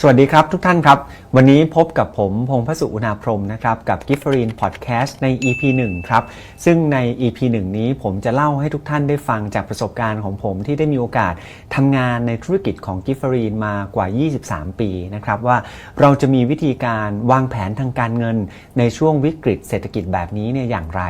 สวัสดีครับทุกท่านครับ วันนี้พบกับผมพงพสุอุณาพรมนะครับกับ g i f f e r i n Podcast ใน EP 1 ครับ ซึ่งใน EP 1 นี้ผมจะเล่าให้ทุกท่านได้ฟังจากประสบการณ์ของผมที่ได้มีโอกาสทำงานในธุรกิจของ g i f f e r i n มากว่า 23 ปีนะครับว่าเราจะมีวิธีการวางแผนทางการเงิน ในช่วงวิกฤตเศรษฐกิจแบบนี้เนี่ยอย่างไร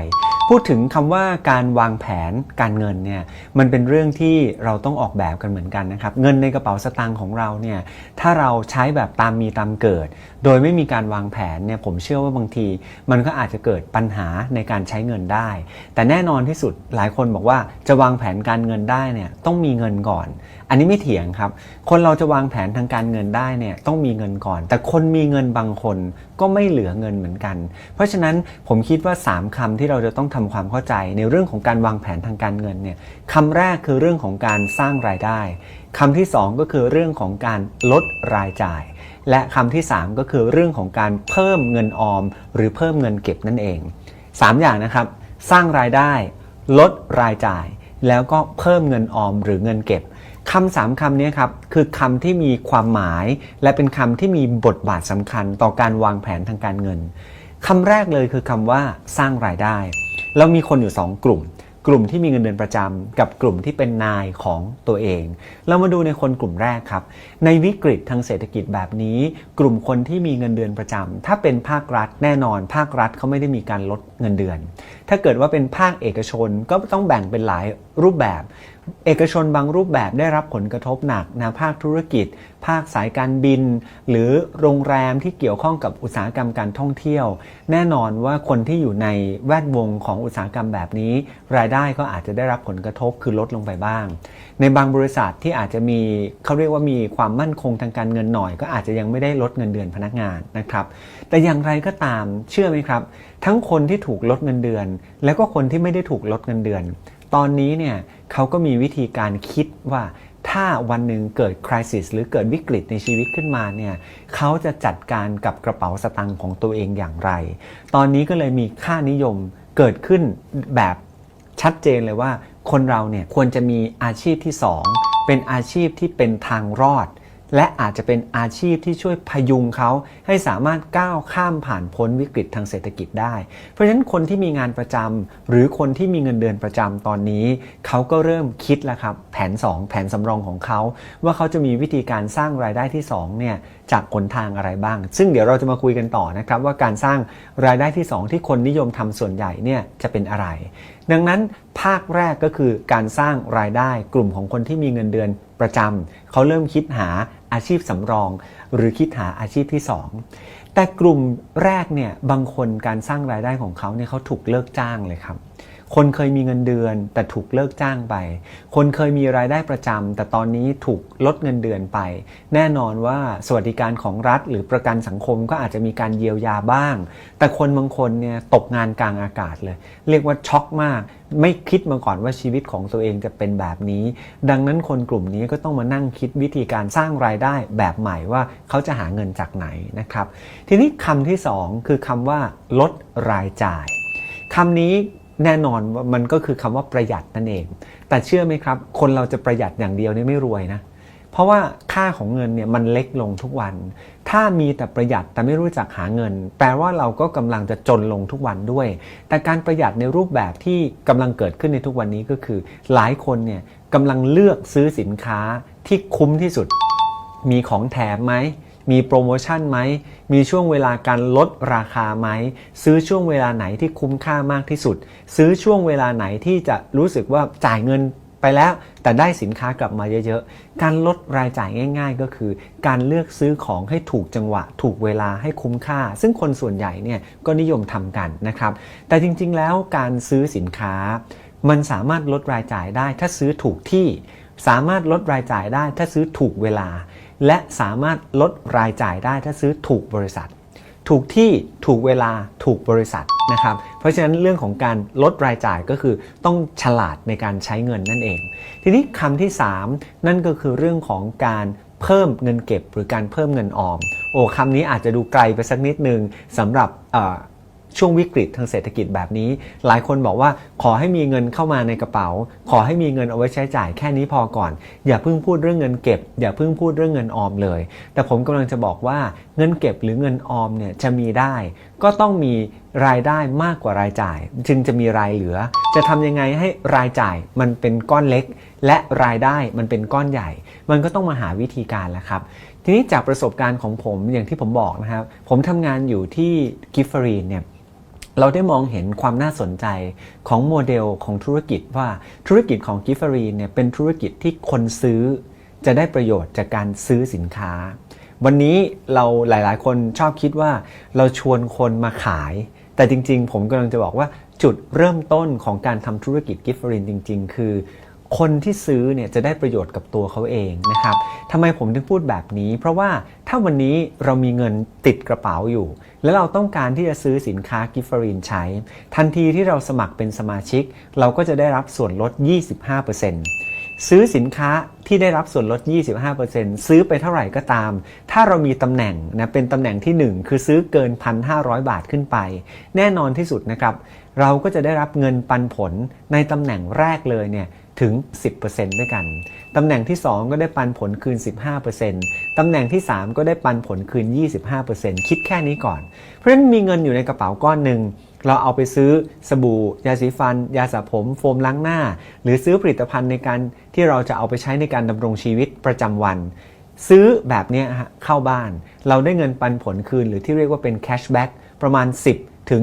พูดถึงคำว่าการวางแผนการเงินเนี่ยมันเป็นเรื่องที่เราต้องออกแบบกันเหมือนกันนะครับเงินในกระเป๋าสตางค์ของเราเนี่ยถ้าเราใช้แบบตามมีตามเกิด โดยไม่มีการวางแผนเนี่ยผมเชื่อว่าบางที มันก็อาจจะเกิดปัญหาในการใช้เงินได้ แต่แน่นอนที่สุดหลายคนบอกว่าจะวางแผนการเงินได้เนี่ยต้องมีเงินก่อน อันนี้ไม่เถียงครับ คนเราจะวางแผนทางการเงินได้เนี่ยต้องมีเงินก่อน แต่คนมีเงินบางคนก็ไม่เหลือเงินเหมือนกัน เพราะฉะนั้นผมคิดว่า 3คำที่เราจะต้องทำความเข้าใจในเรื่องของการวางแผนทางการเงินเนี่ยคำแรกคือเรื่องของการสร้างรายได้คำที่ 2 ก็คือเรื่องของการลดรายจ่าย และคำที่ 3 ก็คือเรื่องของการเพิ่มเงินออม หรือเพิ่มเงินเก็บนั่นเอง 3 อย่างนะครับ สร้างรายได้ ลดรายจ่าย แล้วก็เพิ่มเงินออมหรือเงินเก็บคำสามคำนี้ครับคือคำที่มีความหมาย และเป็นคำที่มีบทบาทสำคัญต่อการวางแผนทางการเงินคำแรกเลยคือคำว่าสร้างรายได้ เรามีคนอยู่ 2 กลุ่ม กลุ่มที่มีเงินเดือนประจำกับกลุ่มที่เป็นนายของตัวเอง เรามาดูในคนกลุ่มแรกครับ ในวิกฤตทางเศรษฐกิจแบบนี้ กลุ่มคนที่มีเงินเดือนประจำถ้าเป็นภาครัฐแน่นอน ภาครัฐเขาไม่ได้มีการลดเงินเดือน ถ้าเกิดว่าเป็นภาคเอกชนก็ต้องแบ่งเป็นหลายรูปแบบ เอกชนบางรูปแบบได้รับผลกระทบหนักนะภาคธุรกิจ ภาคสายการบิน หรือโรงแรมที่เกี่ยวข้องกับอุตสาหกรรมการท่องเที่ยว แน่นอนว่าคนที่อยู่ในแวดวงของอุตสาหกรรมแบบนี้ รายได้ก็อาจจะได้รับผลกระทบคือลดลงไปบ้าง ในบางบริษัทที่อาจจะมีเขาเรียกว่ามีความมั่นคงทางการเงินหน่อย ก็อาจจะยังไม่ได้ลดเงินเดือนพนักงานนะครับแต่อย่างไรก็ตามเชื่อไหมครับ ทั้งคนที่ถูกลดเงินเดือน แล้วก็คนที่ไม่ได้ถูกลดเงินเดือน ตอนนี้เนี่ยเขาก็มีวิธีการคิดว่าถ้าวันหนึ่งเกิดคริสิสหรือเกิดวิกฤตในชีวิตขึ้นมาเนี่ยเขาจะจัดการกับกระเป๋าสตังค์ของตัวเองอย่างไร ตอนนี้ก็เลยมีค่านิยมเกิดขึ้นแบบชัดเจนเลยว่า คนเราเนี่ยควรจะมีอาชีพที่ 2 เป็นอาชีพที่เป็นทางรอด และอาจจะเป็นอาชีพที่ช่วยพยุงเขาให้สามารถก้าวข้ามผ่านพ้นวิกฤตทางเศรษฐกิจได้ เพราะฉะนั้นคนที่มีงานประจำหรือคนที่มีเงินเดือนประจำตอนนี้ เขาก็เริ่มคิดแล้วครับแผน 2 แผนสำรองของเขา ว่าเขาจะมีวิธีการสร้างรายได้ที่2เนี่ยจากหนทางอะไรบ้าง ซึ่งเดี๋ยวเราจะมาคุยกันต่อนะครับว่าการสร้างรายได้ที่ 2 ที่คนนิยมทำส่วนใหญ่เนี่ยจะเป็นอะไร ดังนั้นภาคแรกก็คือการสร้างรายได้กลุ่มของคนที่มีเงินเดือนประจำเขาเริ่มคิดหา อาชีพสำรอง หรือคิดหาอาชีพที่ 2 แต่กลุ่มแรกเนี่ยบางคนการสร้างรายได้ของเขาเนี่ยเขาถูกเลิกจ้างเลยครับ คนเคยมีเงินเดือน แต่ถูกเลิกจ้างไป คนเคยมีรายได้ประจำแต่ตอนนี้ถูกลดเงินเดือนไป แน่นอนว่าสวัสดิการของรัฐ หรือประกันสังคมก็อาจจะมีการเยียวยาบ้าง แต่คนบางคนเนี่ยตกงานกลางอากาศเลย เรียกว่าช็อกมาก ไม่คิดมาก่อนว่าชีวิตของตัวเองจะเป็นแบบนี้ ดังนั้นคนกลุ่มนี้ก็ต้องมานั่งคิดวิธีการสร้างรายได้แบบใหม่ว่าเขาจะหาเงินจากไหนนะครับ ทีนี้คำที่สองคือคำว่า ลดรายจ่ายคำนี้ แน่นอนว่ามันก็คือคำว่าประหยัดนั่นเอง แต่เชื่อไหมครับ คนเราจะประหยัดอย่างเดียวนี่ไม่รวยนะ เพราะว่าค่าของเงินเนี่ยมันเล็กลงทุกวัน ถ้ามีแต่ประหยัดแต่ไม่รู้จักหาเงิน แปลว่าเราก็กำลังจะจนลงทุกวันด้วย แต่การประหยัดในรูปแบบที่กำลังเกิดขึ้นในทุกวันนี้ก็คือ หลายคนเนี่ยกำลังเลือกซื้อสินค้าที่คุ้มที่สุด มีของแถมไหม มีโปรโมชั่นไหม มีช่วงเวลาการลดราคาไหม ซื้อช่วงเวลาไหนที่คุ้มค่ามากที่สุด ซื้อช่วงเวลาไหนที่จะรู้สึกว่าจ่ายเงินไปแล้ว แต่ได้สินค้ากลับมาเยอะๆ การลดรายจ่ายง่าย ๆ ก็คือ การเลือกซื้อของให้ถูกจังหวะ ถูกเวลาให้คุ้มค่า ซึ่งคนส่วนใหญ่เนี่ยก็นิยมทำกันนะครับ แต่จริงๆ แล้วการซื้อสินค้า มันสามารถลดรายจ่ายได้ถ้าซื้อถูกที่สามารถลดรายจ่ายได้ถ้าซื้อถูกเวลา และสามารถลดรายจ่ายได้ถ้าซื้อถูกบริษัท ถูกที่ถูกเวลาถูกบริษัทนะครับ เพราะฉะนั้นเรื่องของการลดรายจ่ายก็คือต้องฉลาดในการใช้เงินนั่นเอง ทีนี้คำที่ 3 นั่นก็คือเรื่องของการเพิ่มเงินเก็บหรือการเพิ่มเงินออม โอ้คำนี้อาจจะดูไกลไปสักนิดนึงสำหรับ ช่วงวิกฤตทางเศรษฐกิจแบบนี้ หลายคนบอกว่าขอให้มีเงินเข้ามาในกระเป๋า ขอให้มีเงินเอาไว้ใช้จ่ายแค่นี้พอก่อน อย่าเพิ่งพูดเรื่องเงินเก็บ อย่าเพิ่งพูดเรื่องเงินออมเลย แต่ผมกำลังจะบอกว่าเงินเก็บหรือเงินออมเนี่ยจะมีได้ ก็ต้องมีรายได้มากกว่ารายจ่าย จึงจะมีรายเหลือ จะทำยังไงให้รายจ่ายมันเป็นก้อนเล็ก และรายได้มันเป็นก้อนใหญ่ มันก็ต้องมาหาวิธีการแล้วครับทีนี้จากประสบการณ์ของผมอย่างที่ผมบอกนะครับผมทำงานอยู่ที่กิฟฟรีนเนี่ย เราได้มองเห็นความน่าสนใจของโมเดลของธุรกิจว่าธุรกิจของกิฟฟรีเนี่ยเป็นธุรกิจที่คนซื้อ จะได้ประโยชน์จากการซื้อสินค้า วันนี้เราหลาย ๆ คนชอบคิดว่าเราชวนคนมาขาย แต่จริง ๆ ผมกำลังจะบอกว่าจุดเริ่มต้นของการทำธุรกิจกิฟฟรีนจริง ๆ คือ คนที่ซื้อเนี่ยจะได้ประโยชน์กับตัวเขาเองนะครับทำไมผมถึงพูดแบบนี้ เพราะว่าถ้าวันนี้เรามีเงินติดกระเป๋าอยู่ แล้วเราต้องการที่จะซื้อสินค้ากิฟฟรีนใช้ ทันทีที่เราสมัครเป็นสมาชิก เราก็จะได้รับส่วนลด 25%ซื้อสินค้าที่ได้รับส่วนลด 25%ซื้อไปเท่าไหร่ก็ตาม ถ้าเรามีตำแหน่งนะเป็นตำแหน่งที่ 1 คือซื้อเกิน 1,500 บาทขึ้นไป แน่นอนที่สุดนะครับเราก็จะได้รับเงินปันผลในตำแหน่งแรกเลยเนี่ย ถึง 10%ด้วยกัน ตำแหน่งที่ 2 ก็ได้ปันผลคืน 15%ตำแหน่งที่ 3 ก็ได้ปันผลคืน 25%คิดแค่นี้ก่อน เพราะฉะนั้นมีเงินอยู่ในกระเป๋าก้อนหนึ่ง เราเอาไปซื้อสบู่ ยาสีฟัน ยาสระผม โฟมล้างหน้า หรือซื้อผลิตภัณฑ์ในการที่เราจะเอาไปใช้ในการดำรงชีวิตประจำวัน ซื้อแบบนี้เข้าบ้าน เราได้เงินปันผลคืนหรือที่เรียกว่าเป็นแคชแบ็กประมาณ 10 ถึง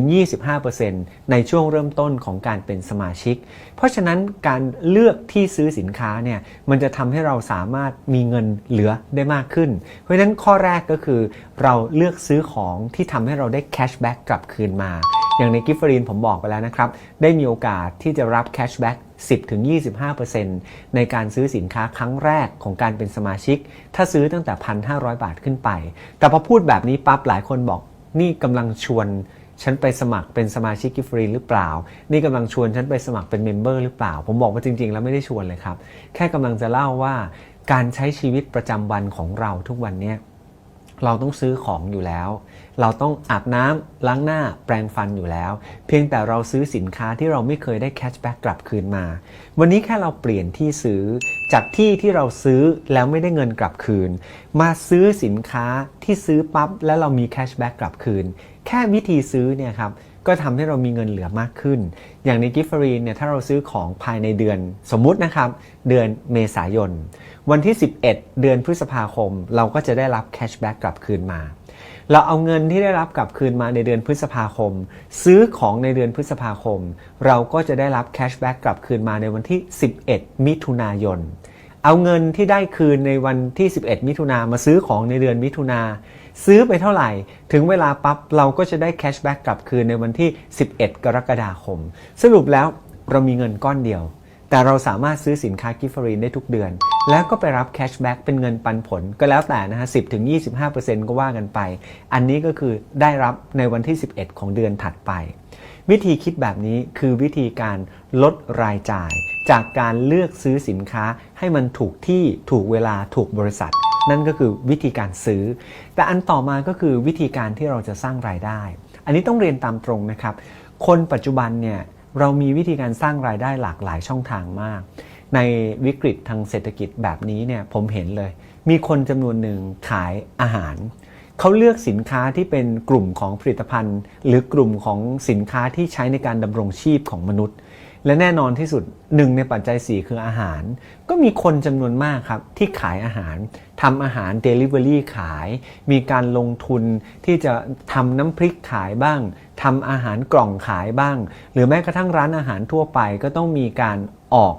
25%ในช่วงเริ่มต้นของการเป็นสมาชิก เพราะฉะนั้นการเลือกที่ซื้อสินค้าเนี่ยมันจะทำให้เราสามารถมีเงินเหลือได้มากขึ้น เพราะฉะนั้นข้อแรกก็คือ เราเลือกซื้อของที่ทำให้เราได้แคชแบ็กกลับคืนมา อย่างในกิฟฟรีนผมบอกไปแล้วนะครับ ได้มีโอกาสที่จะรับแคชแบ็ก10-25%ในการซื้อสินค้าครั้งแรกของการเป็นสมาชิก ถ้าซื้อตั้งแต่ 1,500 บาทขึ้นไป แต่พอพูดแบบนี้ปั๊บหลายคนบอกนี่กำลังชวน ฉันไปสมัครเป็นสมาชิกกิฟฟรีหรือเปล่า นี่กำลังชวนฉันไปสมัครเป็นเมมเบอร์หรือเปล่า ผมบอกว่าจริง ๆ แล้วไม่ได้ชวนเลยครับ แค่กำลังจะเล่าว่าการใช้ชีวิตประจำวันของเราทุกวันเนี้ยเราต้องซื้อของอยู่แล้ว เราต้องอาบน้ำล้างหน้าแปรงฟันอยู่แล้ว เพียงแต่เราซื้อสินค้าที่เราไม่เคยได้แคชแบ็กกลับคืนมา วันนี้แค่เราเปลี่ยนที่ซื้อจากที่ที่เราซื้อแล้วไม่ได้เงินกลับคืน มาซื้อสินค้าที่ซื้อปั๊บแล้วเรามีแคชแบ็กกลับคืน แค่วิธีซื้อเนี่ยครับก็ทำให้เรามีเงินเหลือมากขึ้น อย่างในกิฟฟรีเนี่ยถ้าเราซื้อของภายในเดือนสมมุตินะครับ เดือนเมษายน วันที่ 11 เดือนพฤษภาคม เราก็จะได้รับแคชแบ็กกลับคืนมา เราเอาเงินที่ได้รับกลับคืนมาในเดือนพฤษภาคม ซื้อของในเดือนพฤษภาคม เราก็จะได้รับแคชแบ็กกลับคืนมาในวันที่ 11 มิถุนายน เอาเงินที่ได้คืนในวันที่ 11 มิถุนามาซื้อของในเดือนมิถุนาซื้อไปเท่าไหร่ ถึงเวลาปั๊บเราก็จะได้แคชแบ็กกลับคืนในวันที่ 11 กรกฎาคม สรุปแล้วเรามีเงินก้อนเดียว แต่เราสามารถซื้อสินค้ากิฟฟรีนได้ทุกเดือน แล้วก็ไปรับแคชแบ็กเป็นเงินปันผลก็แล้วแต่นะฮะ10ถึง25%ก็ว่ากันไป อันนี้ก็คือได้รับในวันที่ 11 ของเดือนถัดไป วิธีคิดแบบนี้คือวิธีการลดรายจ่าย จากการเลือกซื้อสินค้าให้มันถูกที่ถูกเวลาถูกบริษัท นั่นก็คือวิธีการซื้อ แต่อันต่อมาก็คือวิธีการที่เราจะสร้างรายได้ อันนี้ต้องเรียนตามตรงนะครับ คนปัจจุบันเนี่ย เรามีวิธีการสร้างรายได้หลากหลายช่องทางมาก ในวิกฤตทางเศรษฐกิจแบบนี้เนี่ยผมเห็นเลย มีคนจำนวนหนึ่งขายอาหาร เขาเลือกสินค้าที่เป็นกลุ่มของผลิตภัณฑ์ หรือกลุ่มของสินค้าที่ใช้ในการดำรงชีพของมนุษย์ และแน่นอนที่สุดหนึ่งในปัจจัย 4 คืออาหาร ก็มีคนจำนวนมากครับที่ขายอาหารทำอาหาร Delivery ขาย มีการลงทุนที่จะทำน้ำพริกขายบ้าง ทำอาหารกล่องขายบ้าง หรือแม้กระทั่งร้านอาหารทั่วไปก็ต้องมีการออก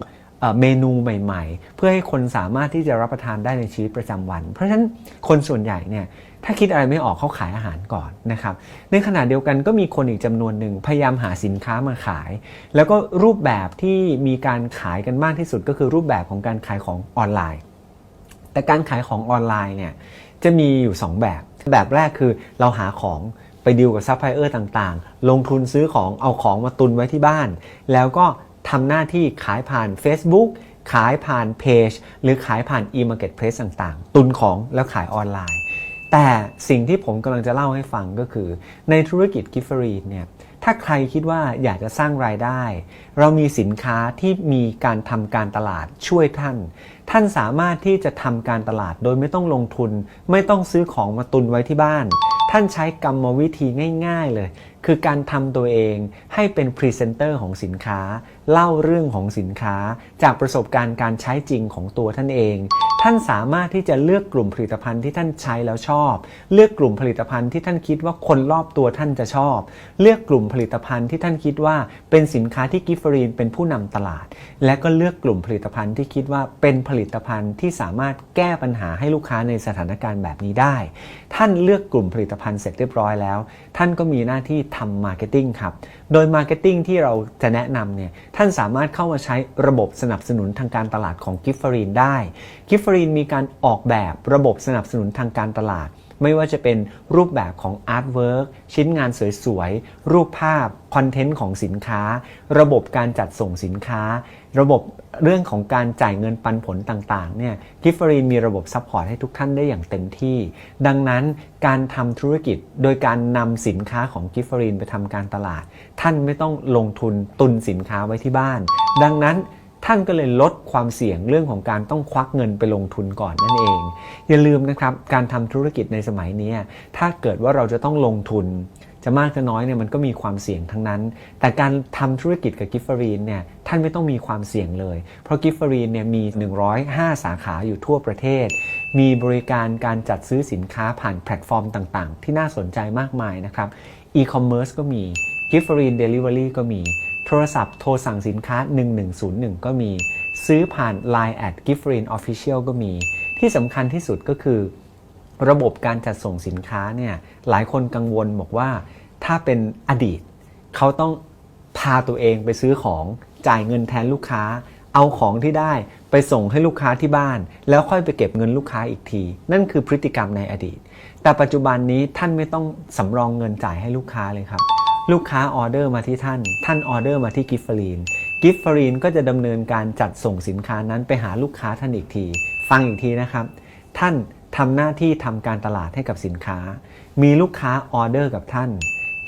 เมนูใหม่ๆ เพื่อให้คนสามารถที่จะรับประทานได้ในชีวิตประจำวัน เพราะฉะนั้นคนส่วนใหญ่เนี่ยถ้าคิดอะไรไม่ออกเขาขายอาหารก่อนนะครับในขณะเดียวกันก็มีคนอีกจำนวนหนึ่งพยายามหาสินค้ามาขาย แล้วก็รูปแบบที่มีการขายกันมากที่สุดก็คือรูปแบบของการขายของออนไลน์ แต่การขายของออนไลน์เนี่ยจะมีอยู่ 2 แบบ แบบแรกคือเราหาของ ไปดีลกับซัพพลายเออร์ต่างๆ ลงทุนซื้อของเอาของมาตุนไว้ที่บ้าน แล้วก็ทำหน้าที่ขายผ่าน Facebook ขายผ่านเพจหรือขายผ่าน e-marketplace ต่างๆ ตุนของแล้วขายออนไลน์ แต่สิ่งที่ผมกำลังจะเล่าให้ฟังก็คือ ในธุรกิจกิฟฟรีเนี่ยถ้าใครคิดว่าอยากจะสร้างรายได้ เรามีสินค้าที่มีการทำการตลาดช่วยท่าน ท่านสามารถที่จะทำการตลาดโดยไม่ต้องลงทุน ไม่ต้องซื้อของมาตุนไว้ที่บ้าน ท่านใช้กรรมวิธีง่าย ๆเลย คือการทำตัวเองให้เป็นพรีเซนเตอร์ของสินค้าเล่าเรื่องของสินค้า จากประสบการณ์การใช้จริงของตัวท่านเอง ท่านสามารถที่จะเลือกกลุ่มผลิตภัณฑ์ที่ท่านใช้แล้วชอบ เลือกกลุ่มผลิตภัณฑ์ที่ท่านคิดว่าคนรอบตัวท่านจะชอบ เลือกกลุ่มผลิตภัณฑ์ที่ท่านคิดว่าเป็นสินค้าที่กิฟฟรีนเป็นผู้นำตลาด และก็เลือกกลุ่มผลิตภัณฑ์ที่คิดว่าเป็นผลิตภัณฑ์ที่สามารถแก้ปัญหาให้ลูกค้าในสถานการณ์แบบนี้ได้ ท่านเลือกกลุ่มผลิตภัณฑ์เสร็จเรียบร้อยแล้ว ท่านก็มีหน้าที่ทำมาร์เก็ตติ้งครับ โดยมาร์เก็ตติ้งที่เราจะแนะนำเนี่ยท่านสามารถเข้ามาใช้ระบบสนับสนุนทางการตลาดของกิฟฟรีนได้กิฟฟรีนมีการออกแบบระบบสนับสนุนทางการตลาด ไม่ว่าจะเป็นรูปแบบของอาร์ตเวิร์กชิ้นงานสวยๆ รูปภาพ คอนเทนต์ของสินค้า ระบบการจัดส่งสินค้า ระบบเรื่องของการจ่ายเงินปันผลต่างๆเนี่ยกิฟฟรีนมีระบบซัพพอร์ตให้ทุกท่านได้อย่างเต็มที่ ดังนั้นการทำธุรกิจโดยการนำสินค้าของกิฟฟรีนไปทำการตลาด ท่านไม่ต้องลงทุนตุนสินค้าไว้ที่บ้าน ดังนั้นท่านก็เลยลดความเสี่ยงเรื่องของการต้องควักเงินไปลงทุนก่อนนั่นเอง อย่าลืมนะครับการทำธุรกิจในสมัยนี้ถ้าเกิดว่าเราจะต้องลงทุน จะมากจะน้อยเนี่ยมันก็มีความเสี่ยงทั้งนั้น แต่การทำธุรกิจกับกิฟฟารีนเนี่ยท่านไม่ต้องมีความเสี่ยงเลย เพราะกิฟฟารีนเนี่ยมี 105 สาขาอยู่ทั่วประเทศ มีบริการการจัดซื้อสินค้าผ่านแพลตฟอร์มต่างๆ ที่น่าสนใจมากมายนะครับอีคอมเมิร์ซก็มีกิฟฟารีนเดลิเวอรี่ก็มี โทรศัพท์โทรสั่งสินค้า 1101 ก็มี ซื้อผ่าน Line at g i f f r i n Official ก็มี ที่สำคัญที่สุดก็คือ ระบบการจัดส่งสินค้าเนี่ยหลายคนกังวลบอกว่า ถ้าเป็นอดีต เขาต้องพาตัวเองไปซื้อของจ่ายเงินแทนลูกค้า เอาของที่ได้ไปส่งให้ลูกค้าที่บ้าน แล้วค่อยไปเก็บเงินลูกค้าอีกที นั่นคือพฤติกรรมในอดีต แต่ปัจจุบันนี้ท่านไม่ต้องสำรองเงินจ่ายให้ลูกค้าเลยครับลูกค้าออเดอร์มาที่ท่าน ท่านออเดอร์มาที่กิฟฟรีน กิฟฟรีนก็จะดำเนินการจัดส่งสินค้านั้นไปหาลูกค้าท่านอีกที ฟังอีกทีนะครับ ท่าน ทำหน้าที่ทำการตลาดให้กับสินค้า มีลูกค้าออเดอร์กับท่าน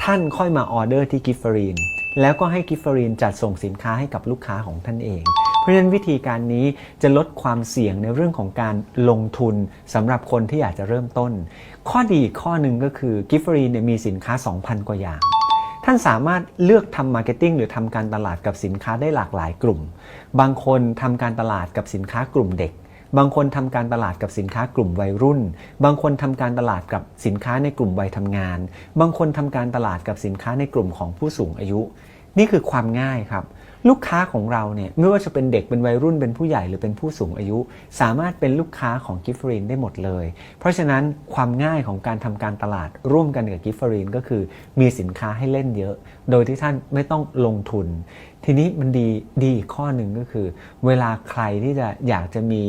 ท่านค่อยมาออเดอร์ที่กิฟฟรีนแล้วก็ให้กิฟฟรีนจัดส่งสินค้าให้กับลูกค้าของท่านเอง เพราะฉะนั้นวิธีการนี้จะลดความเสี่ยงในเรื่องของการลงทุนสำหรับคนที่อยากจะเริ่มต้น ข้อดีข้อหนึ่งก็คือกิฟฟรีนมีสินค้า 2,000 กว่าอย่างท่านสามารถเลือกทำมาร์เก็ตติ้งหรือทำการตลาดกับสินค้าได้หลากหลายกลุ่ม บางคนทำการตลาดกับสินค้ากลุ่มเด็ก บางคนทำการตลาดกับสินค้ากลุ่มวัยรุ่น บางคนทำการตลาดกับสินค้าในกลุ่มวัยทำงาน บางคนทำการตลาดกับสินค้าในกลุ่มของผู้สูงอายุ นี่คือความง่ายครับ ลูกค้าของเราเนี่ยไม่ว่าจะเป็นเด็กเป็นวัยรุ่นเป็นผู้ใหญ่หรือเป็นผู้สูงอายุ สามารถเป็นลูกค้าของกิฟฟรีนได้หมดเลย เพราะฉะนั้นความง่ายของการทำการตลาดร่วมกันกับกิฟฟรีนก็คือ มีสินค้าให้เล่นเยอะ โดยที่ท่านไม่ต้องลงทุนทีนี้มันดีดีอีกข้อหนึ่งก็คือ เวลาใครที่จะอยากจะมี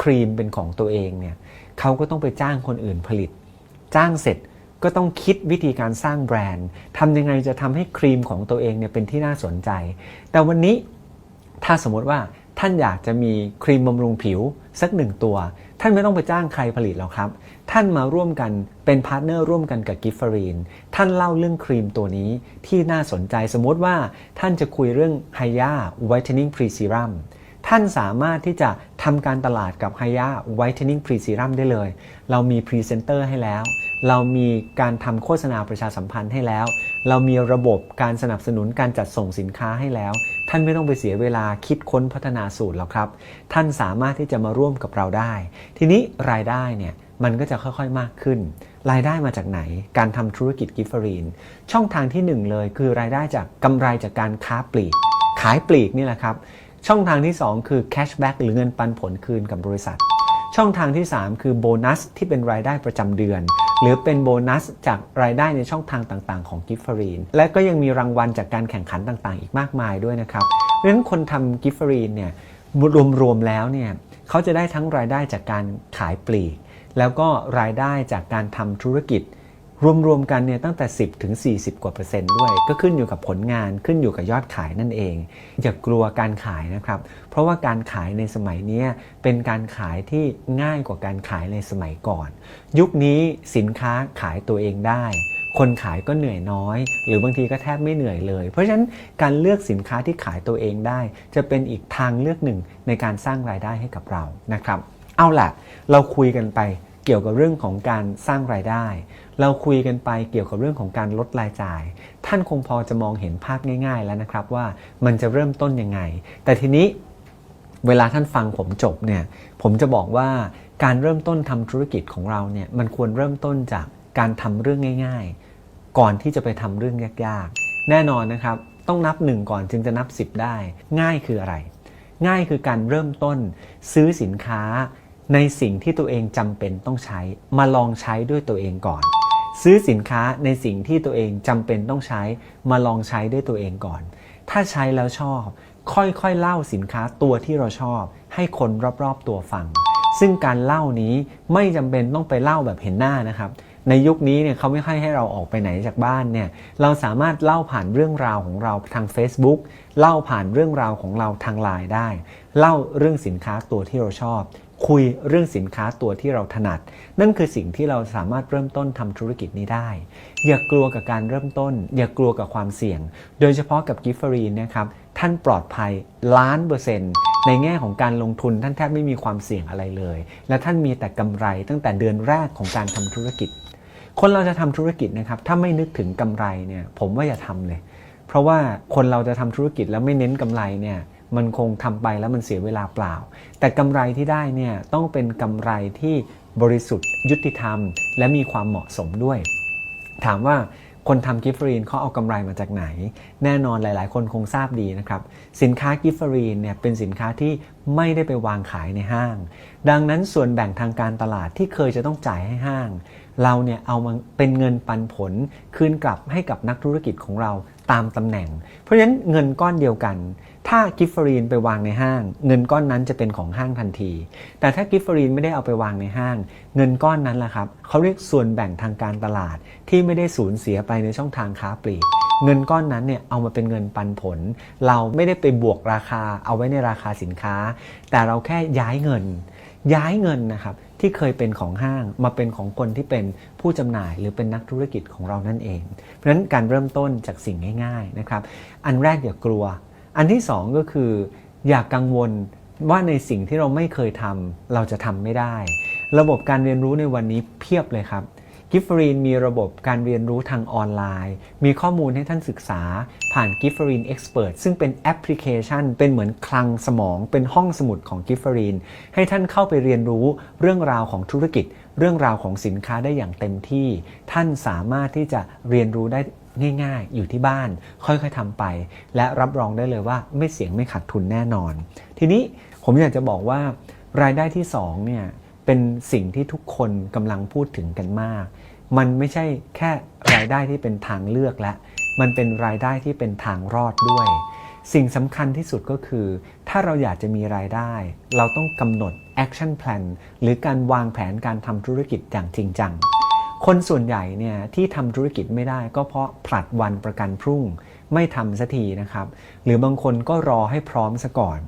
ครีมเป็นของตัวเองเนี่ยเขาก็ต้องไปจ้างคนอื่นผลิต จ้างเสร็จก็ต้องคิดวิธีการสร้างแบรนด์ทำยังไงจะทำให้ครีมของตัวเองเนี่ยเป็นที่น่าสนใจ แต่วันนี้ถ้าสมมติว่าท่านอยากจะมีครีมบำรุงผิวสักหนึ่งตัว ท่านไม่ต้องไปจ้างใครผลิตหรอกครับ ท่านมาร่วมกันเป็นพาร์ทเนอร์ร่วมกันกับกิฟฟารีนท่านเล่าเรื่องครีมตัวนี้ที่น่าสนใจสมมติว่าท่านจะคุยเรื่องไฮยาไวท์เทนนิ่งพรีซีรัม ท่านสามารถที่จะทำการตลาดกับไฮยาไวท์เทนนิ่งพรีซีรัมได้เลย เรามีพรีเซนเตอร์ให้แล้ว เรามีการทำโฆษณาประชาสัมพันธ์ให้แล้ว เรามีระบบการสนับสนุนการจัดส่งสินค้าให้แล้ว ท่านไม่ต้องไปเสียเวลาคิดค้นพัฒนาสูตรหรอกครับ ท่านสามารถที่จะมาร่วมกับเราได้ ทีนี้รายได้เนี่ยมันก็จะค่อยๆมากขึ้น รายได้มาจากไหน การทำธุรกิจกิฟฟรีน ช่องทางที่หนึ่งเลยคือรายได้จากกำไรจากการค้าปลีก ขายปลีกนี่แหละครับ ช่องทางที่ 2 คือ cashback หรือเงินปันผลคืนกับบริษัท ช่องทางที่ 3 คือโบนัสที่เป็นรายได้ประจำเดือน หรือเป็นโบนัสจากรายได้ในช่องทางต่างๆ ของกิฟฟรีนและก็ยังมีรางวัลจากการแข่งขันต่างๆ อีกมากมายด้วยนะครับเพราะฉะนั้นคนทำกิฟฟรีนเนี่ยรวมๆแล้วเนี่ยเขาจะได้ทั้งรายได้จากการขายปลีก แล้วก็รายได้จากการทำธุรกิจ รวมๆกันเนี่ยตั้งแต่ 10ถึง40 กว่าเปอร์เซ็นต์ด้วย ก็ขึ้นอยู่กับผลงานขึ้นอยู่กับยอดขายนั่นเอง อย่ากลัวการขายนะครับ เพราะว่าการขายในสมัยนี้เป็นการขายที่ง่ายกว่าการขายในสมัยก่อน ยุคนี้สินค้าขายตัวเองได้ คนขายก็เหนื่อยน้อย หรือบางทีก็แทบไม่เหนื่อยเลย เพราะฉะนั้นการเลือกสินค้าที่ขายตัวเองได้ จะเป็นอีกทางเลือกหนึ่งในการสร้างรายได้ให้กับเรานะครับ เอาล่ะ เราคุยกันไปเกี่ยวกับเรื่องของการสร้างรายได้ เราคุยกันไปเกี่ยวกับเรื่องของการลดรายจ่าย ท่านคงพอจะมองเห็นภาพง่าย ๆ แล้วนะครับว่ามันจะเริ่มต้นยังไง แต่ทีนี้เวลาท่านฟังผมจบเนี่ยผมจะบอกว่าการเริ่มต้นทำธุรกิจของเราเนี่ยมันควรเริ่มต้นจากการทำเรื่องง่าย ๆ ก่อนที่จะไปทำเรื่องยากๆ แน่นอนนะครับต้องนับหนึ่งก่อนจึงจะนับ 10 ได้ ง่ายคืออะไร ง่ายคือการเริ่มต้นซื้อสินค้าในสิ่งที่ตัวเองจำเป็นต้องใช้มาลองใช้ด้วยตัวเองก่อน ซื้อสินค้าในสิ่งที่ตัวเองจำเป็นต้องใช้มาลองใช้ด้วยตัวเองก่อน ถ้าใช้แล้วชอบ ค่อยๆเล่าสินค้าตัวที่เราชอบ ให้คนรอบๆตัวฟัง ซึ่งการเล่านี้ไม่จำเป็นต้องไปเล่าแบบเห็นหน้านะครับในยุคนี้เนี่ยเขาไม่ค่อยให้เราออกไปไหนจากบ้านเนี่ยเราสามารถเล่าผ่านเรื่องราวของเราทาง Facebook เล่าผ่านเรื่องราวของเราทางไลน์ได้ เล่าเรื่องสินค้าตัวที่เราชอบ คุยเรื่องสินค้าตัวที่เราถนัด นั่นคือสิ่งที่เราสามารถเริ่มต้นทำธุรกิจนี้ได้ อย่ากลัวกับการเริ่มต้น อย่ากลัวกับความเสี่ยง โดยเฉพาะกับกิฟฟรีนนะครับท่านปลอดภัยล้านเปอร์เซ็นต์ในแง่ของการลงทุนท่านแทบไม่มีความเสี่ยงอะไรเลย และท่านมีแต่กำไรตั้งแต่เดือนแรกของการทำธุรกิจ คนเราจะทำธุรกิจนะครับถ้าไม่นึกถึงกำไรเนี่ยผมว่าอย่าทำเลย เพราะว่าคนเราจะทำธุรกิจแล้วไม่เน้นกำไรเนี่ย มันคงทำไปแล้วมันเสียเวลาเปล่า แต่กำไรที่ได้เนี่ยต้องเป็นกำไรที่บริสุทธิ์ยุติธรรม และมีความเหมาะสมด้วย ถามว่าคนทำกิฟฟรีนเขาเอากำไรมาจากไหน แน่นอนหลาย ๆ คนคงทราบดีนะครับ สินค้ากิฟฟรีนเนี่ยเป็นสินค้าที่ไม่ได้ไปวางขายในห้าง ดังนั้นส่วนแบ่งทางการตลาดที่เคยจะต้องจ่ายให้ห้าง เราเนี่ยเอามาเป็นเงินปันผล คืนกลับให้กับนักธุรกิจของเราตามตำแหน่ง เพราะฉะนั้นเงินก้อนเดียวกัน ถ้ากิฟฟรีนไปวางในห้าง เงินก้อนนั้นจะเป็นของห้างทันที แต่ถ้ากิฟฟรีนไม่ได้เอาไปวางในห้าง เงินก้อนนั้นแหละครับเขาเรียกส่วนแบ่งทางการตลาดที่ไม่ได้สูญเสียไปในช่องทางค้าปลีกเงินก้อนนั้นเนี่ยเอามาเป็นเงินปันผล เราไม่ได้ไปบวกราคาเอาไว้ในราคาสินค้า แต่เราแค่ย้ายเงิน ย้ายเงินนะครับที่เคยเป็นของห้างมาเป็นของคนที่เป็นผู้จำหน่ายหรือเป็นนักธุรกิจของเรานั่นเอง เพราะฉะนั้นการเริ่มต้นจากสิ่งง่ายๆนะครับอันแรกอย่ากลัว อันที่สองก็คือ อย่ากกังวลว่าในสิ่งที่เราไม่เคยทำเราจะทำไม่ได้ ระบบการเรียนรู้ในวันนี้เพียบเลยครับกิฟฟรีนมีระบบการเรียนรู้ทางออนไลน์ มีข้อมูลให้ท่านศึกษา ผ่าน g i f f e r i n Expert ซึ่งเป็นแอปพลิเคชัน เป็นเหมือนคลังสมอง เป็นห้องสมุดของ g i f f e r i n ให้ท่านเข้าไปเรียนรู้เรื่องราวของธุรกิจ เรื่องราวของสินค้าได้อย่างเต็มที่ ท่านสามารถที่จะเรียนรู้ได้ ง่ายๆ อยู่ที่บ้าน ค่อยๆทำไป และรับรองได้เลยว่าไม่เสี่ยงไม่ขาดทุนแน่นอน ทีนี้ผมอยากจะบอกว่ารายได้ที่สองเนี่ยเป็นสิ่งที่ทุกคนกำลังพูดถึงกันมาก มันไม่ใช่แค่รายได้ที่เป็นทางเลือกและ มันเป็นรายได้ที่เป็นทางรอดด้วย สิ่งสำคัญที่สุดก็คือ ถ้าเราอยากจะมีรายได้ เราต้องกำหนด action plan หรือการวางแผนการทำธุรกิจอย่างจริงจัง คนส่วนใหญ่เนี่ยที่ทำธุรกิจไม่ได้ก็เพราะผลัดวันประกันพรุ่งไม่ทำสักทีนะครับ หรือบางคนก็รอให้พร้อมซะก่อน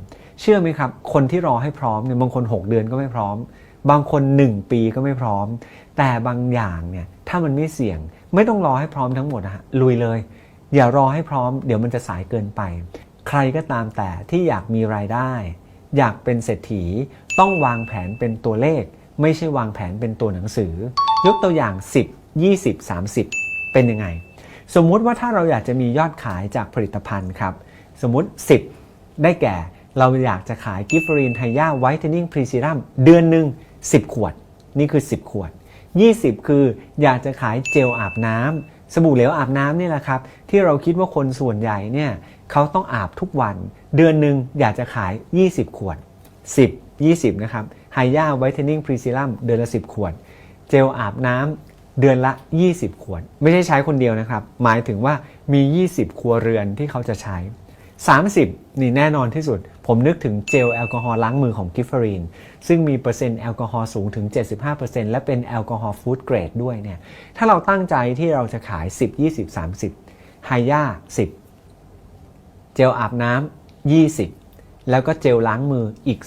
เชื่อไหมครับ คนที่รอให้พร้อมเนี่ยบางคน 6 เดือนก็ไม่พร้อม บางคน 1 ปีก็ไม่พร้อม แต่บางอย่างเนี่ยถ้ามันไม่เสี่ยง ไม่ต้องรอให้พร้อมทั้งหมดนะฮะลุยเลย อย่ารอให้พร้อม เดี๋ยวมันจะสายเกินไป ใครก็ตามแต่ที่อยากมีรายได้ อยากเป็นเศรษฐี ต้องวางแผนเป็นตัวเลข ไม่ใช่วางแผนเป็นตัวหนังสือ ยกตัวอย่าง 10 20 30 เป็นยังไง สมมุติว่าถ้าเราอยากจะมียอดขายจากผลิตภัณฑ์ครับ สมมุติ 10 ได้แก่ เราอยากจะขายกิฟฟรีนไทยาไวท์เทนนิ่งพรีซีรัมเดือนหนึ่ง10 ขวด นี่คือ 10 ขวด 20 คืออยากจะขายเจลอาบน้ำสบู่เหลวอาบน้ำนี่แหละครับ ที่เราคิดว่าคนส่วนใหญ่เนี่ยเขาต้องอาบทุกวัน เดือนหนึ่งอยากจะขาย 20 ขวด 10 20 นะครับไฮยาไวท์เทนนิ่งพรีซีรัมเดือนละ 10 ขวด เจลอาบน้ำเดือนละ 20 ขวด ไม่ใช่ใช้คนเดียวนะครับ หมายถึงว่ามี 20 ครัวเรือนที่เขาจะใช้ 30 นี่แน่นอนที่สุด ผมนึกถึงเจลแอลกอฮอล์ล้างมือของกิฟฟรีน ซึ่งมีเปอร์เซ็นต์แอลกอฮอล์สูงถึง 75%และเป็นแอลกอฮอล์ฟู้ดเกรดด้วยเนี่ย ถ้าเราตั้งใจที่เราจะขาย 10 20 30ไฮยา10 เจลอาบน้ำ20 แล้วก็เจลล้างมืออีก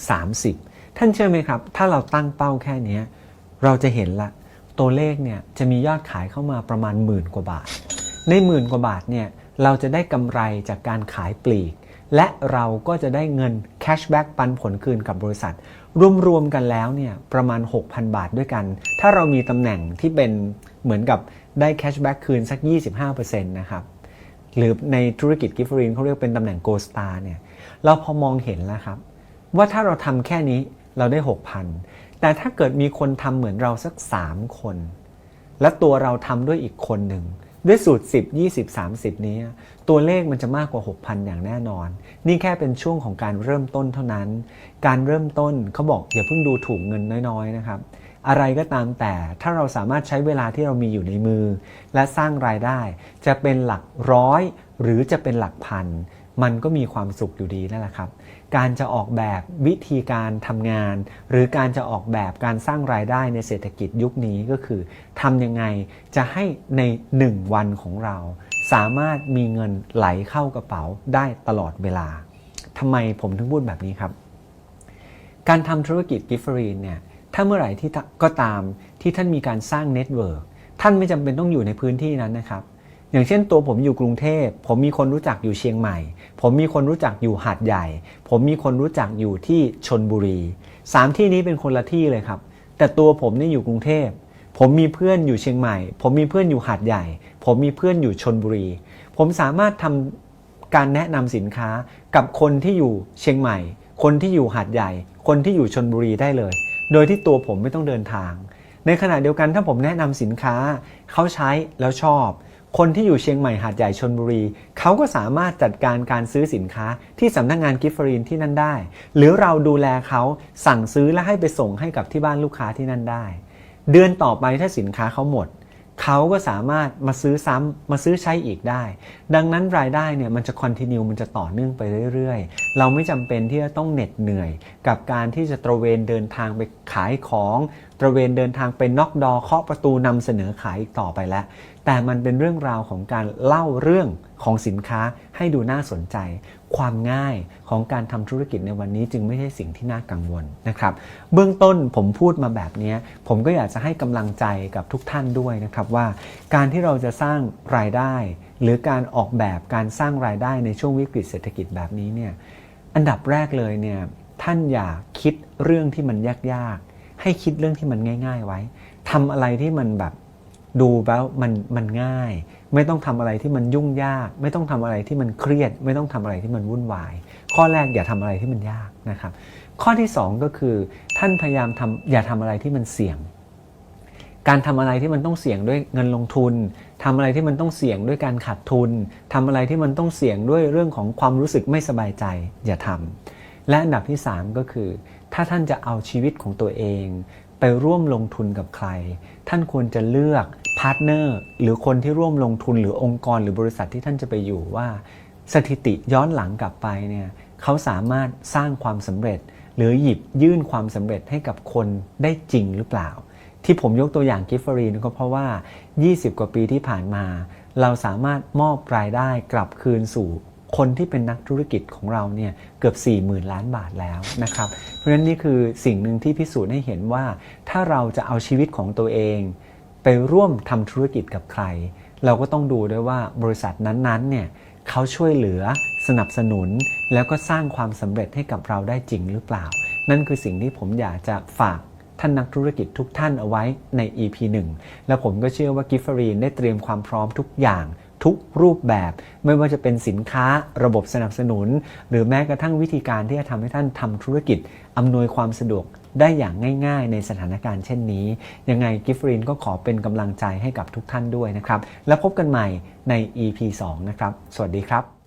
30 ท่านเชื่อไหมครับ ถ้าเราตั้งเป้าแค่นี้ เราจะเห็นละ ตัวเลขเนี่ยจะมียอดขายเข้ามาประมาณหมื่นกว่าบาท ในหมื่นกว่าบาทเนี่ยเราจะได้กำไรจากการขายปลีก และเราก็จะได้เงินแคชแบ็กปันผลคืนกับบริษัท รวมๆกันแล้วเนี่ยประมาณ 6,000 บาทด้วยกัน ถ้าเรามีตำแหน่งที่เป็นเหมือนกับได้แคชแบ็กคืนสัก 25%นะครับหรือในธุรกิจกิฟฟรีนเขาเรียกเป็นตำแหน่งโกลสตาร์เนี่ยเราพอมองเห็นแล้วครับ ว่าถ้าเราทำแค่นี้เราได้ 6,000 แต่ถ้าเกิดมีคนทำเหมือนเราสัก3คน และตัวเราทำด้วยอีกคนหนึ่ง ด้วยสูตร 10 20 30 นี้ ตัวเลขมันจะมากกว่า 6,000 อย่างแน่นอน นี่แค่เป็นช่วงของการเริ่มต้นเท่านั้น การเริ่มต้นเขาบอกอย่าเพิ่งดูถูกเงินน้อยๆนะครับอะไรก็ตามแต่ถ้าเราสามารถใช้เวลาที่เรามีอยู่ในมือ และสร้างรายได้ จะเป็นหลักร้อย หรือจะเป็นหลักพัน มันก็มีความสุขอยู่ดีนั่นแหละครับ การจะออกแบบวิธีการทำงาน หรือการจะออกแบบการสร้างรายได้ในเศรษฐกิจยุคนี้ก็คือทำยังไงจะให้ใน 1 วันของเรา สามารถมีเงินไหลเข้ากระเป๋าได้ตลอดเวลาทำไมผมถึงพูดแบบนี้ครับ การทำธุรกิจกิฟเฟอรีนเนี่ยถ้าเมื่อไหร่ที่ก็ตามที่ท่านมีการสร้างเน็ตเวิร์กท่านไม่จำเป็นต้องอยู่ในพื้นที่นั้นนะครับ อย่างเช่นตัวผมอยู่กรุงเทพ ผมมีคนรู้จักอยู่เชียงใหม่ ผมมีคนรู้จักอยู่หาดใหญ่ ผมมีคนรู้จักอยู่ที่ชนบุรีสามที่นี้เป็นคนละที่เลยครับ แต่ตัวผมนี่อยู่กรุงเทพ ผมมีเพื่อนอยู่เชียงใหม่ ผมมีเพื่อนอยู่หาดใหญ่ ผมมีเพื่อนอยู่ชนบุรี ผมสามารถทำการแนะนำสินค้ากับคนที่อยู่เชียงใหม่ คนที่อยู่หาดใหญ่ คนที่อยู่ชนบุรีได้เลย โดยที่ตัวผมไม่ต้องเดินทาง ในขณะเดียวกันถ้าผมแนะนำสินค้าเขาใช้แล้วชอบ คนที่อยู่เชียงใหม่หาดใหญ่ชนบุรี เขาก็สามารถจัดการการซื้อสินค้าที่สำนักงงานกิฟฟรีนที่นั่นได้ หรือเราดูแลเขาสั่งซื้อและให้ไปส่งให้กับที่บ้านลูกค้าที่นั่นได้ เดือนต่อไปถ้าสินค้าเขาหมด เขาก็สามารถมาซื้อซ้ำมาซื้อใช้อีกได้ ดังนั้นรายได้เนี่ยมันจะคอนติเนียมันจะต่อเนื่องไปเรื่อยๆ เราไม่จำเป็นที่จะต้องเหน็ดเหนื่อย กับการที่จะตระเวนเดินทางไปขายของ ตระเวนเดินทางไปน็อกดอเคาะประตูนำเสนอขายอีกต่อไปแล้ว แต่มันเป็นเรื่องราวของการเล่าเรื่องของสินค้าให้ดูน่าสนใจ ความง่ายของการทำธุรกิจในวันนี้จึงไม่ใช่สิ่งที่น่ากังวลนะครับ เบื้องต้นผมพูดมาแบบนี้ ผมก็อยากจะให้กำลังใจกับทุกท่านด้วยนะครับว่า การที่เราจะสร้างรายได้ หรือการออกแบบการสร้างรายได้ในช่วงวิกฤตเศรษฐกิจแบบนี้เนี่ยอันดับแรกเลยเนี่ยท่านอย่าคิดเรื่องที่มันยากๆ ให้คิดเรื่องที่มันง่าย ๆ ไว้ทำอะไรที่มันแบบดูแล้วมันมันง่าย ไม่ต้องทำอะไรที่มันยุ่งยาก ไม่ต้องทำอะไรที่มันเครียด ไม่ต้องทำอะไรที่มันวุ่นวาย ข้อแรกอย่าทำอะไรที่มันยากนะครับ ข้อที่ 2 ก็คือท่านพยายามทำอย่าทำอะไรที่มันเสี่ยง การทำอะไรที่มันต้องเสี่ยงด้วยเงินลงทุนทำอะไรที่มันต้องเสี่ยงด้วยการขาดทุนทำอะไรที่มันต้องเสี่ยงด้วยเรื่องของความรู้สึกไม่สบายใจอย่าทำและอันดับที่ 3 ก็คือ ถ้าท่านจะเอาชีวิตของตัวเอง ไปร่วมลงทุนกับใคร ท่านควรจะเลือกพาร์ทเนอร์หรือคนที่ร่วมลงทุนหรือองค์กรหรือบริษัทที่ท่านจะไปอยู่ว่า สถิติย้อนหลังกลับไปเนี่ยเขาสามารถสร้างความสำเร็จ หรือหยิบยื่นความสำเร็จให้กับคนได้จริงหรือเปล่า ที่ผมยกตัวอย่างกิฟฟรีนก็เพราะว่า 20 กว่าปีที่ผ่านมา เราสามารถมอบรายได้กลับคืนสู่คนที่เป็นนักธุรกิจของเราเนี่ยเกือบ 40,000 ล้านบาทแล้วนะครับ เพราะฉะนั้นนี่คือสิ่งหนึ่งที่พิสูจน์ให้เห็นว่า ถ้าเราจะเอาชีวิตของตัวเอง ไปร่วมทำธุรกิจกับใคร เราก็ต้องดูด้วยว่าบริษัทนั้นๆเนี่ยเขาช่วยเหลือสนับสนุน แล้วก็สร้างความสำเร็จให้กับเราได้จริงหรือเปล่า นั่นคือสิ่งที่ผมอยากจะฝาก ท่านนักธุรกิจทุกท่านเอาไว้ใน EP 1 และผมก็เชื่อว่ากิฟฟรีนได้เตรียมความพร้อมทุกอย่างทุกรูปแบบไม่ว่าจะเป็นสินค้าระบบสนับสนุน หรือแม้กระทั่งวิธีการที่จะทำให้ท่านทำธุรกิจ อำนวยความสะดวกได้อย่างง่าย ๆ ในสถานการณ์เช่นนี้ ยังไงกิฟฟรีนก็ขอเป็นกำลังใจให้กับทุกท่านด้วยนะครับ แล้วพบกันใหม่ใน EP 2 นะครับ สวัสดีครับ